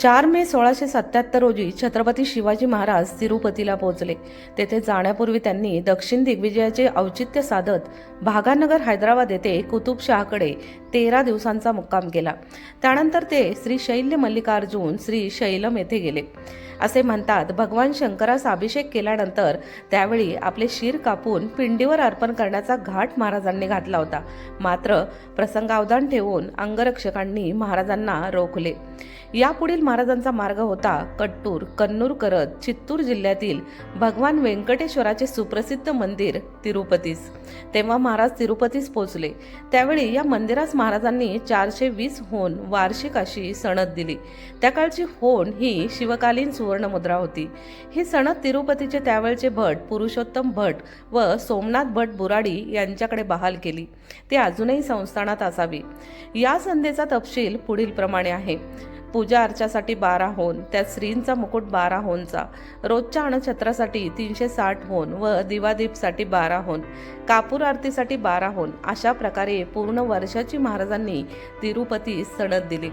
चार मे सोळाशे सत्याहत्तर रोजी छत्रपती शिवाजी महाराज तिरुपतीला पोहोचले. तेथे जाण्यापूर्वी त्यांनी दक्षिण दिग्विजयाचे औचित्य साधत भागानगर हैदराबाद येथे कुतुबशहाकडे तेरा दिवसांचा मुक्काम केला. त्यानंतर ते श्री शैल्य मल्लिकार्जुन श्री शैलम येथे गेले. असे म्हणतात भगवान शंकरास अभिषेक केल्यानंतर त्यावेळी आपले शिर कापून पिंडीवर अर्पण करण्याचा घाट महाराजांनी घातला होता. मात्र प्रसंगावधान ठेवून अंगरक्षकांनी महाराजांना रोखले. यापुढील महाराजांचा मार्ग होता कट्टूर कन्नूर करत चित्तूर जिल्ह्यातील भगवान व्यंकटेश्वराचे सुप्रसिद्ध मंदिर तिरुपतीस. तेव्हा महाराज तिरुपतीस पोहोचले. त्यावेळी या मंदिरास महाराजांनी चारशे वीस होन वार्षिक अशी सणद दिली. त्या काळची होन ही शिवकालीन सुवर्णमुद्रा होती. ही सणद तिरुपतीचे त्यावेळचे भट पुरुषोत्तम भट व सोमनाथ भट बुराडी यांच्याकडे बहाल केली. ती अजूनही संस्थानात असावी. या संधेचा तपशील पुढील प्रमाणे आहे. पूजा अर्चासाठी बारा होन त्यात श्रींचा मुकुट बारा होनचा रोजच्या अणछत्रासाठी तीनशे साठ होन व दिवादीपसाठी बारा होन कापूर आरतीसाठी बारा होन अशा प्रकारे पूर्ण वर्षाची महाराजांनी तिरुपती सणद दिली.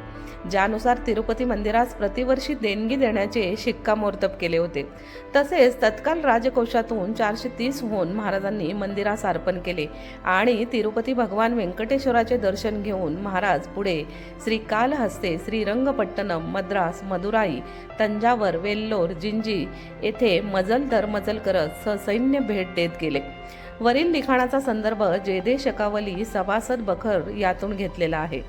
ज्यानुसार तिरुपती मंदिरास प्रतिवर्षी देणगी देण्याचे शिक्कामोर्तब केले होते. तसेच तत्काल राजकोषातून चारशे तीस होन महाराजांनी मंदिरास अर्पण केले आणि तिरुपती भगवान व्यंकटेश्वराचे दर्शन घेऊन महाराज पुढे श्री कालहस्ते श्री विशाखापट्टणम मद्रास मदुराई तंजावर वेल्लोर जिंजी येथे मजल दरमजल करत ससैन्य भेट देत गेले. वरील लिखाणाचा संदर्भ जेदे शकावली सभासद बखर यातून घेतलेला आहे.